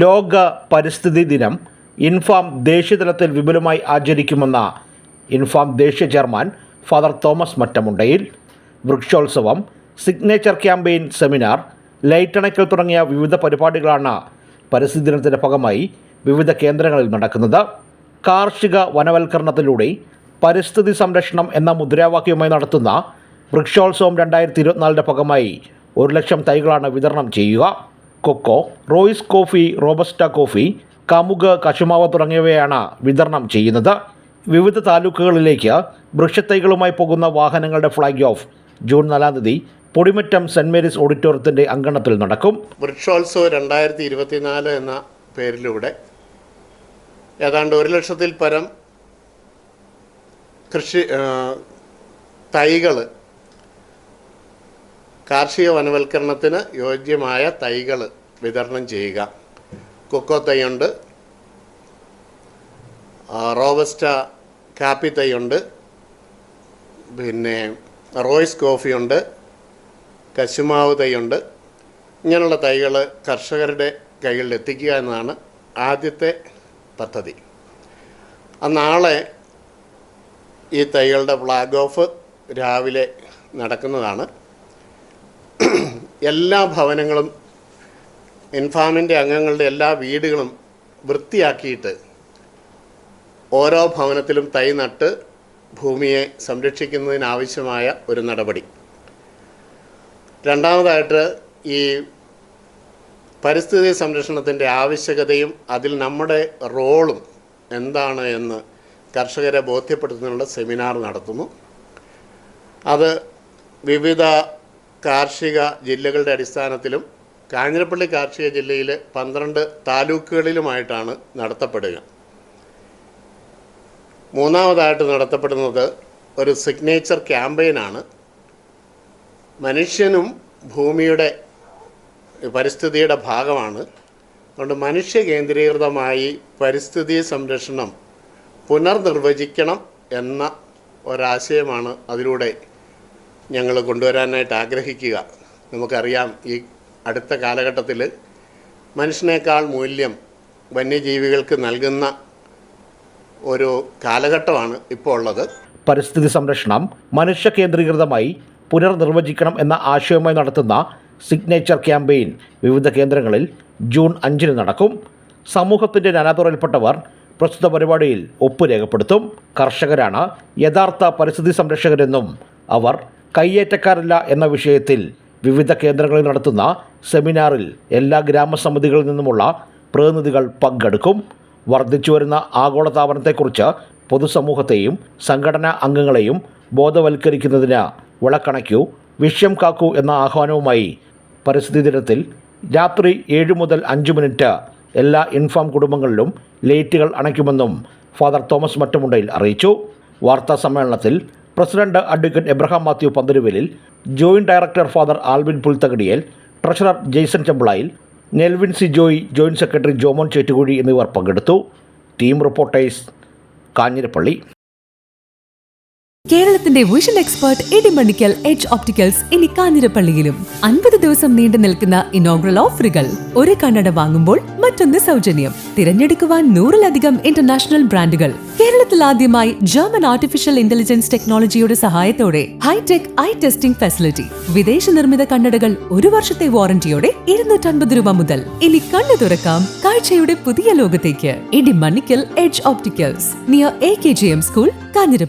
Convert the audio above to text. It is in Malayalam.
ലോക പരിസ്ഥിതി ദിനം ഇൻഫാം ദേശീയതലത്തിൽ വിപുലമായി ആചരിക്കുമെന്ന ഇൻഫാം ദേശീയ ചെയർമാൻ ഫാദർ തോമസ് മറ്റമുണ്ടയിൽ വൃക്ഷോത്സവം സിഗ്നേച്ചർ ക്യാമ്പയിൻ സെമിനാർ ലൈറ്റണക്കൽ തുടങ്ങിയ വിവിധ പരിപാടികളാണ് പരിസ്ഥിതി ദിനത്തിന്റെ ഭാഗമായി വിവിധ കേന്ദ്രങ്ങളിൽ നടക്കുന്നത്. കാർഷിക വനവൽക്കരണത്തിലൂടെ പരിസ്ഥിതി സംരക്ഷണം എന്ന മുദ്രാവാക്യവുമായി നടത്തുന്ന വൃക്ഷോത്സവം രണ്ടായിരത്തി ഇരുപത്തിനാലിന്റെ ഭാഗമായി ഒരു ലക്ഷം തൈകളാണ് വിതരണം ചെയ്യുക. കൊക്കോ റോയിസ് കോഫി റോബസ്റ്റ കോഫി കമുക് കശുമാവ് തുടങ്ങിയവയാണ് വിതരണം ചെയ്യുന്നത്. വിവിധ താലൂക്കുകളിലേക്ക് വൃക്ഷത്തൈകളുമായി പോകുന്ന വാഹനങ്ങളുടെ ഫ്ളാഗ് ഓഫ് ജൂൺ നാലാം തീയതി പൊടിമറ്റം സെന്റ് മേരീസ് ഓഡിറ്റോറിയത്തിന്റെ അങ്കണത്തിൽ നടക്കും. വൃക്ഷോത്സവം രണ്ടായിരത്തി ഇരുപത്തിനാല് എന്ന പേരിലൂടെ ഏതാണ്ട് ഒരു ലക്ഷത്തിൽ പരം കൃഷി തൈകൾ കാർഷിക വനവൽക്കരണത്തിന് യോജ്യമായ തൈകൾ വിതരണം ചെയ്യുക. കൊക്കോ തൈയുണ്ട്. റോബസ്റ്റ കാപ്പി തൈയുണ്ട്. പിന്നെ റോയ്സ് കോഫിയുണ്ട്. കശുമാവ് തൈയുണ്ട്. ഇങ്ങനെയുള്ള തൈകൾ കർഷകരുടെ കൈകളിൽ എത്തിക്കുക എന്നതാണ് ആദ്യത്തെ പദ്ധതി. നാളെ ഈ തൈകളുടെ ഫ്ലാഗ് ഓഫ് രാവിലെ നടക്കുന്നതാണ്. എല്ലാ ഭവനങ്ങളും ഇൻഫാമിന്റെ അംഗങ്ങളുടെ എല്ലാ വീടുകളും വൃത്തിയാക്കിയിട്ട് ഓരോ ഭവനത്തിലും തൈ നട്ട് ഭൂമിയെ സംരക്ഷിക്കുന്നതിനാവശ്യമായ ഒരു നടപടി. രണ്ടാമതായിട്ട് ഈ പരിസ്ഥിതി സംരക്ഷണത്തിന്റെ ആവശ്യകതയും അതിൽ നമ്മുടെ റോളും എന്താണ് എന്ന് കർഷകരെ ബോധ്യപ്പെടുത്തുന്നതിനുള്ള സെമിനാർ നടത്തുന്നു. അത് വിവിധ കാർഷിക ജില്ലകളുടെ അടിസ്ഥാനത്തിലും കാഞ്ഞിരപ്പള്ളി കാർഷിക ജില്ലയിൽ പന്ത്രണ്ട് താലൂക്കുകളിലുമായിട്ടാണ് നടത്തപ്പെടുക. മൂന്നാമതായിട്ട് നടത്തപ്പെടുന്നത് ഒരു സിഗ്നേച്ചർ ക്യാമ്പയിനാണ് മനുഷ്യനും ഭൂമിയുടെ പരിസ്ഥിതിയുടെ ഭാഗമാണ്. അതുകൊണ്ട് മനുഷ്യ കേന്ദ്രീകൃതമായി പരിസ്ഥിതി സംരക്ഷണം പുനർനിർവചിക്കണം എന്ന ഒരാശയമാണ് അതിലൂടെ ഞങ്ങൾ കൊണ്ടുവരാനായിട്ട് ആഗ്രഹിക്കുക. നമുക്കറിയാം ഈ അടുത്ത കാലഘട്ടത്തിൽ മനുഷ്യനേക്കാൾ മൂല്യം വന്യജീവികൾക്ക് നൽകുന്ന ഒരു കാലഘട്ടമാണ് ഇപ്പോൾ ഉള്ളത്. പരിസ്ഥിതി സംരക്ഷണം മനുഷ്യ കേന്ദ്രീകൃതമായി പുനർനിർവചിക്കണം എന്ന ആശയവുമായി നടത്തുന്ന സിഗ്നേച്ചർ ക്യാമ്പയിൻ വിവിധ കേന്ദ്രങ്ങളിൽ ജൂൺ അഞ്ചിന് നടക്കും. സമൂഹത്തിന്റെ നാനാതുറയിൽപ്പെട്ടവർ പ്രസ്തുത പരിപാടിയിൽ ഒപ്പ് രേഖപ്പെടുത്തും. കർഷകരാണ് യഥാർത്ഥ പരിസ്ഥിതി സംരക്ഷകരെന്നും അവർ കയ്യേറ്റക്കാരല്ല എന്ന വിഷയത്തിൽ വിവിധ കേന്ദ്രങ്ങളിൽ നടത്തുന്ന സെമിനാറിൽ എല്ലാ ഗ്രാമസമിതികളിൽ നിന്നുമുള്ള പ്രതിനിധികൾ പങ്കെടുക്കും. വർദ്ധിച്ചു വരുന്ന ആഗോളതാപനത്തെക്കുറിച്ച് പൊതുസമൂഹത്തെയും സംഘടനാ അംഗങ്ങളെയും ബോധവൽക്കരിക്കുന്നതിന് വിളക്കണയ്ക്കൂ വിഷയം കാക്കൂ എന്ന ആഹ്വാനവുമായി പരിസ്ഥിതി ദിനത്തിൽ രാത്രി ഏഴ് മുതൽ അഞ്ച് മിനിറ്റ് എല്ലാ ഇൻഫാം കുടുംബങ്ങളിലും ലൈറ്റുകൾ അണയ്ക്കുമെന്നും ഫാദർ തോമസ് മറ്റമുണ്ടയിൽ അറിയിച്ചു. വാർത്താ സമ്മേളനത്തിൽ president advocate Abraham Mathew Pantharuvelil joint director father Alvin Pulthakadiyel treasurer Jaison Chembilayil Nelvin C Joy joint secretary Jomon Chettukuzhy എന്നിവർ പങ്കെടുത്തു. Team reporters Kanjirappally. കേരളത്തിന്റെ vision expert Idimannickal H opticals ഇനി കാഞ്ഞിരപ്പള്ളിയിലും. അൻപത് ദിവസം നീണ്ടു നിൽക്കുന്ന ഇനോഗ്രൽ ഓഫറുകൾ ഒരു കണ്ണട വാങ്ങുമ്പോൾ മറ്റൊന്ന് സൗജന്യം. തിരഞ്ഞെടുക്കുവാൻ നൂറിലധികം ഇന്റർനാഷണൽ ബ്രാൻഡുകൾ കേരളത്തിൽ ആദ്യമായി ജർമ്മൻ ആർട്ടിഫിഷ്യൽ ഇന്റലിജൻസ് ടെക്നോളജിയുടെ സഹായത്തോടെ ഹൈടെക് ഐ ടെസ്റ്റിംഗ് ഫെസിലിറ്റി വിദേശ നിർമ്മിത കണ്ണടകൾ ഒരു വർഷത്തെ വാറന്റിയോടെ ഇരുന്നൂറ്റൻപത് രൂപ മുതൽ. ഇനി കണ്ണു തുറക്കാം കാഴ്ചയുടെ പുതിയ ലോകത്തേക്ക്. Idimannickal edge opticals near A K G M school Kanjirappally